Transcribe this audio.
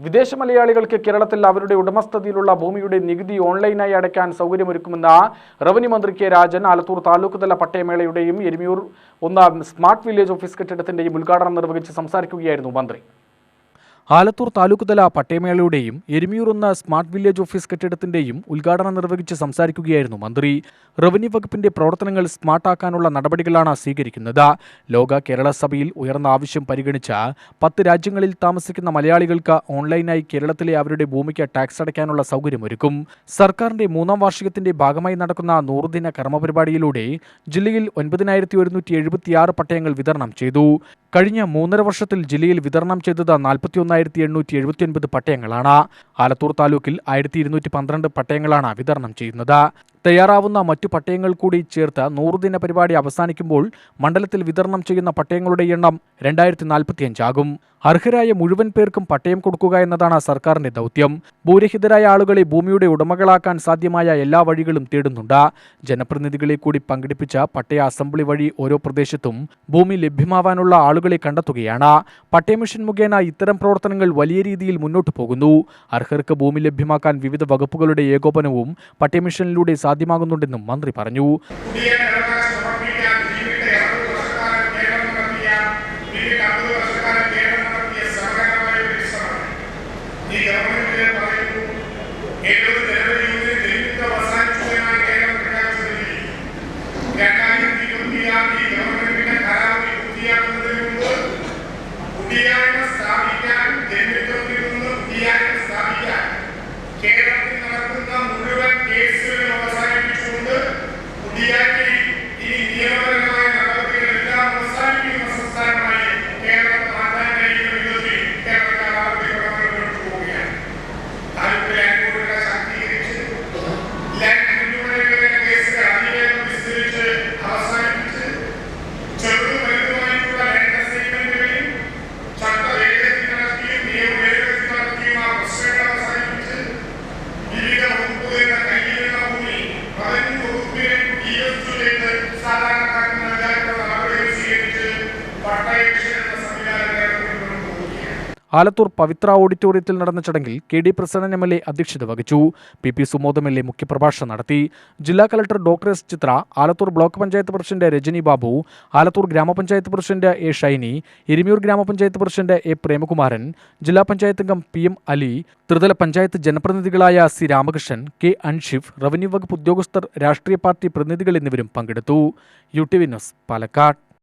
വിദേശ മലയാളികൾക്ക് കേരളത്തിൽ അവരുടെ ഉടമസ്ഥതയിലുള്ള ഭൂമിയുടെ നികുതി ഓൺലൈനായി അടയ്ക്കാൻ സൗകര്യമൊരുക്കുമെന്ന റവന്യൂ മന്ത്രി കെ രാജൻ ആലത്തൂർ താലൂക്ക്തല പട്ടയമേളയുടെയും എരുമിയൂർ ഒന്നാം സ്മാർട്ട് വില്ലേജ് ഓഫീസ് കെട്ടിടത്തിന്റെയും ഉദ്ഘാടനം നിർവഹിച്ച് സംസാരിക്കുകയായിരുന്നു മന്ത്രി. ആലത്തൂർ താലൂക്ക്തല പട്ടയമേളയുടെയും എരുമിയൂർ എന്ന സ്മാർട്ട് വില്ലേജ് ഓഫീസ് കെട്ടിടത്തിന്റെയും ഉദ്ഘാടനം നിർവഹിച്ച് സംസാരിക്കുകയായിരുന്നു മന്ത്രി. റവന്യൂ വകുപ്പിന്റെ പ്രവർത്തനങ്ങൾ സ്മാർട്ടാക്കാനുള്ള നടപടികളാണ് സ്വീകരിക്കുന്നത്. ലോക കേരള സഭയിൽ ഉയർന്ന ആവശ്യം പരിഗണിച്ച പത്ത് രാജ്യങ്ങളിൽ താമസിക്കുന്ന മലയാളികൾക്ക് ഓൺലൈനായി കേരളത്തിലെ അവരുടെ ഭൂമിക്ക് ടാക്സ് അടയ്ക്കാനുള്ള സൗകര്യമൊരുക്കും. സർക്കാരിന്റെ മൂന്നാം വാർഷികത്തിന്റെ ഭാഗമായി നടക്കുന്ന നൂറുദിന കർമ്മപരിപാടിയിലൂടെ ജില്ലയിൽ ഒൻപതിനായിരത്തി ഒരുന്നൂറ്റി എഴുപത്തിയാറ് പട്ടയങ്ങൾ വിതരണം ചെയ്തു. കഴിഞ്ഞ മൂന്നര വർഷത്തിൽ ജില്ലയിൽ വിതരണം ചെയ്തത് നാൽപ്പത്തി ഒന്നായിരത്തി എണ്ണൂറ്റി എഴുപത്തിയൊൻപത് പട്ടയങ്ങളാണ്. ആലത്തൂർ താലൂക്കിൽ ആയിരത്തി ഇരുന്നൂറ്റി പന്ത്രണ്ട് പട്ടയങ്ങളാണ് വിതരണം ചെയ്യുന്നത്. തയ്യാറാവുന്ന മറ്റു പട്ടയങ്ങൾ കൂടി ചേർത്ത് നൂറുദിന പരിപാടി അവസാനിക്കുമ്പോൾ മണ്ഡലത്തിൽ വിതരണം ചെയ്യുന്ന പട്ടയങ്ങളുടെ എണ്ണം രണ്ടായിരത്തി നാൽപ്പത്തിയഞ്ചാകും അർഹരായ മുഴുവൻ പേർക്കും പട്ടയം കൊടുക്കുക എന്നതാണ് സർക്കാരിന്റെ ദൗത്യം. ഭൂരഹിതരായ ആളുകളെ ഭൂമിയുടെ ഉടമകളാക്കാൻ സാധ്യമായ എല്ലാ വഴികളും തേടുന്നുണ്ട്. ജനപ്രതിനിധികളെ കൂടി പങ്കെടുപ്പിച്ച പട്ടയ അസംബ്ലി വഴി ഓരോ പ്രദേശത്തും ഭൂമി ലഭ്യമാവാനുള്ള ആളുകളെ കണ്ടെത്തുകയാണ്. പട്ടയ മിഷൻ മുഖേന ഇത്തരം പ്രവർത്തനങ്ങൾ വലിയ രീതിയിൽ മുന്നോട്ടു പോകുന്നു. അർഹർക്ക് ഭൂമി ലഭ്യമാക്കാൻ വിവിധ വകുപ്പുകളുടെ ഏകോപനവും പട്ടയ മിഷനിലൂടെ സാധ്യമാകുന്നുണ്ടെന്നും മന്ത്രി പറഞ്ഞു. ആലത്തൂർ പവിത്ര ഓഡിറ്റോറിയത്തിൽ നടന്ന ചടങ്ങിൽ K D Prasannan M L A അധ്യക്ഷത വഹിച്ചു. P P Sumod M L A മുഖ്യപ്രഭാഷണം നടത്തി. ജില്ലാ collector doctor S Chithra Alathur block panchayat president Rajani Babu Alathur grama panchayat president A Shiny Erumayur ഗ്രാമപഞ്ചായത്ത് പ്രസിഡന്റ് എ പ്രേമകുമാരൻ ജില്ലാ പഞ്ചായത്ത് അംഗം പി എം അലി ത്രിതല panchayat ജനപ്രതിനിധികളായ C Ramakrishnan K Anshif revenue വകുപ്പ് ഉദ്യോഗസ്ഥർ രാഷ്ട്രീയ പാർട്ടി പ്രതിനിധികൾ എന്നിവരും പങ്കെടുത്തു. U T V news Palakkad.